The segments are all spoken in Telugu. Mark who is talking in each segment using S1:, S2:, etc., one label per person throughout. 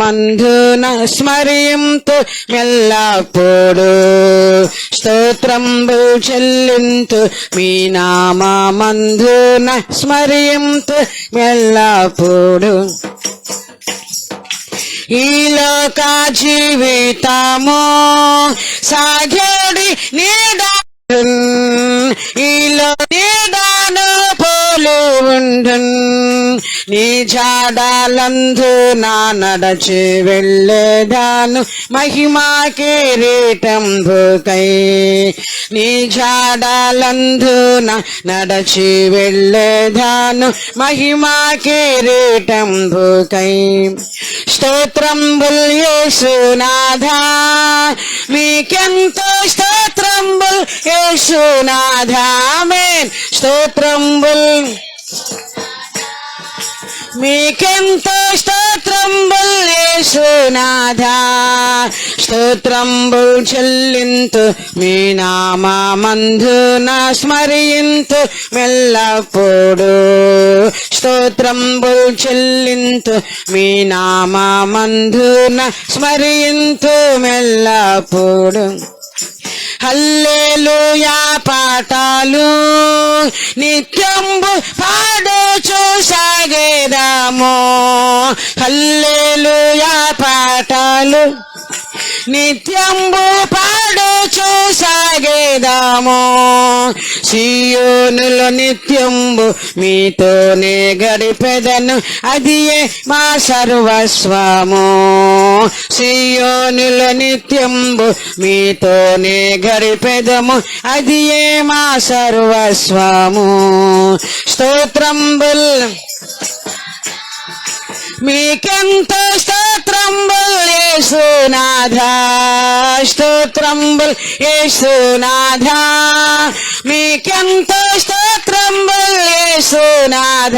S1: మంధున స్మరింతు మెల్లప్పుడు స్తోత్రంబు చెల్లింతు మీ నామ మంధున స్మరింతు మెల్లప్పుడు ఈ లోక జీవితము సాగడి నీడా ఈలో నీడాను పోలు ఉండున్ నీ జాడాలందు నా నడచి వెళ్ళేదాను. మహిమా కిరీటంబుకై నీ జాడాలందు నా నడచి వెళ్ళేదాను. మహిమా కిరీటంబుకై స్తోత్రంబుల్ యేసునాథా మీకెంతో స్తోత్రంబుల్ యేసునాథా ఆమేన్. స్తోత్రంబుల్ మీకెంతో స్తోత్రంబుల్ యేసునాథా స్తోత్రంబుల్ చెల్లింతు మీ నామందున స్మరింతు మెల్లప్పుడు స్తోత్రంబుల్ చెల్లింతు మీ నామందున స్మరింతు మెల్లప్పుడు హల్లేలుయా పాటాలు నిత్యంబు పాడుచు సాగేదాము. హల్లేలుయా పాటాలు నిత్యంబు పాడుచు సాగేదాము. సియోనుల నిత్యంబు మీతోనే గడిపెదను అదియే మా సర్వస్వము. సియోనుల నిత్యంబు మీతోనే గడిపెదము. అది ఏ మా సర్వస్వము? స్తోత్రంబుల్. మీకెంతో స్తోత్రంబుల్ యేసునాథ. స్తోత్రంబుల్ యేసునాథ. మీకెంతో స్తోత్రంబుల్ యేసునాథ.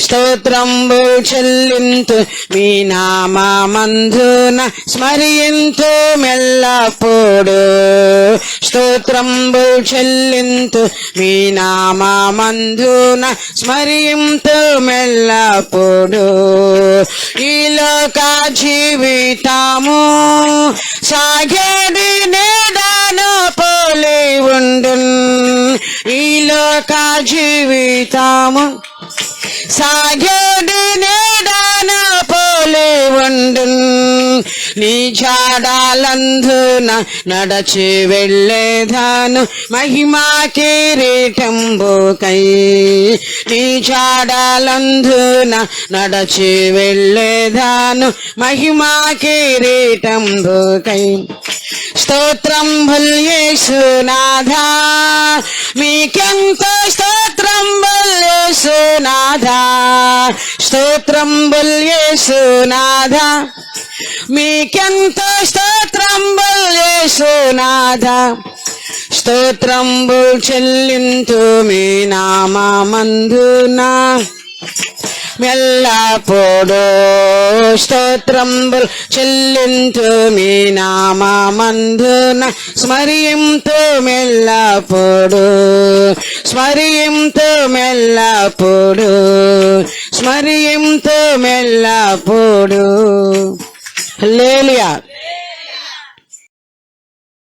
S1: స్తోత్రంబుల్ చెల్లింతు మీ నామందున స్మరింతు మెల్లప్పుడు. స్తోత్రంబుల్ చెల్లింతు మీ నామందున స్మరింతు మెల్లప్పుడు. ఈ లోక జీవితము సాగేది నేదాను పోలి ఉండు ఈ లోక జీవితము సాగేది నేడాను పోలి ఉండు నీ చాడాలందున నడచి వెళ్ళేదాను. మహిమా కిరీటంబుకై నీ చాడాలందున నడచి వెళ్ళేదాను. మహిమా కిరీటంబుకై స్తోత్రం యేసునాథా మీకెంతో స్తోత్రం యేసునాథా. మీకెంత స్తోత్రం యేసునాథా. స్తోత్రంబు చెల్లింతు మీ నామందునా మెల్లపోడు స్తోత్రంబుల్ చెల్లింతు మీ నామందున స్మరింతు మెల్లపోడు స్మరింతు మెల్లపోడు స్మరింతు మెల్లప్పుడు లేలియా